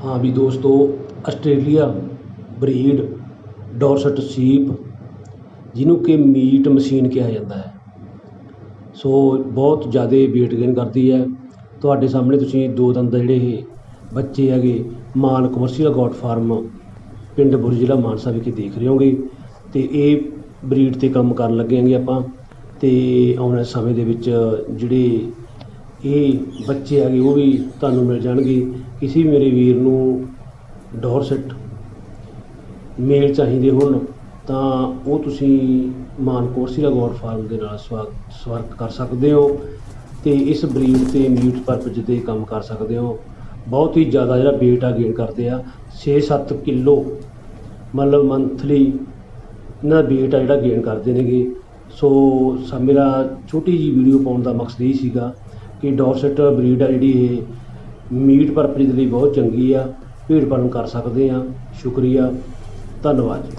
ਹਾਂ ਵੀ ਦੋਸਤੋ, Australia breed ਡੋਰਸਟ ਸੀਪ, ਜਿਹਨੂੰ ਕਿ ਮੀਟ ਮਸ਼ੀਨ ਕਿਹਾ ਜਾਂਦਾ ਹੈ। ਸੋ ਬਹੁਤ ਜ਼ਿਆਦਾ ਵੇਟ ਗੇਨ ਕਰਦੀ ਹੈ। ਤੁਹਾਡੇ ਸਾਹਮਣੇ ਤੁਸੀਂ ਦੋ ਦੰਦ ਜਿਹੜੇ ਇਹ ਬੱਚੇ ਹੈਗੇ ਮਾਨ ਕਮਰਸ਼ੀਅਲ ਗੋਟ ਫਾਰਮ ਪਿੰਡ ਬੁਰ ਜ਼ਿਲ੍ਹਾ ਮਾਨਸਾ ਵਿਖੇ ਦੇਖ ਰਹੇ ਹੋਗੇ ਤੇ ਇਹ ਬਰੀਡ ਤੇ ਕੰਮ ਕਰਨ ਲੱਗੇ ਆਂਗੇ ਆਪਾਂ। ਤੇ ਆਉਣ ਵਾਲੇ ਸਮੇਂ ਦੇ ਵਿੱਚ ਜਿਹੜੇ ਇਹ ਬੱਚੇ ਹੈਗੇ ਉਹ ਵੀ ਤੁਹਾਨੂੰ ਮਿਲ ਜਾਣਗੇ। ਕਿਸੇ ਮੇਰੇ ਵੀਰ ਨੂੰ ਡੋਰਸਟ ਮੇਲ ਚਾਹੀਦੇ ਹੋਣ, ਤਾਂ ਉਹ ਤੁਸੀਂ ਮਾਨ ਕੋਰਸੀਲਾ ਗੋਡ ਫਾਰਮ ਦੇ ਨਾਲ ਸਵਾ- ਸੰਪਰਕ ਕਰ ਸਕਦੇ ਹੋ ਤੇ ਇਸ ਬਰੀਡ ਤੇ ਮੀਟ ਪਰਪਸ ਦੇ ਕੰਮ ਕਰ ਸਕਦੇ ਹੋ। ਬਹੁਤ ਹੀ ਜ਼ਿਆਦਾ ਜਿਹੜਾ weight ਆ ਗੇਨ ਕਰਦੇ ਆ। 6-7 ਕਿਲੋ ਮਤਲਬ ਮੰਥਲੀ ਨਾ ਦਾ weight ਆ ਜਿਹੜਾ ਗੇਨ ਕਰਦੇ ਨੇਗੇ। ਸੋ, ਮੇਰਾ ਛੋਟੀ ਜੀ ਵੀਡੀਓ ਪਾਉਣ ਦਾ ਮਕਸਦ ਇਹ ਸੀਗਾ ਕਿ ਡੋਰਸਟ ਬਰੀਡ ਆ ਜਿਹੜੀ ਇਹ ਮੀਟ ਪਰਪਸ ਦੇ ਲਈ ਬਹੁਤ ਚੰਗੀ ਆ। ਭੇਡ ਪਾਲਣ ਕਰ ਸਕਦੇ ਆ। ਸ਼ੁਕਰੀਆ। ਧੰਨਵਾਦ ਜੀ।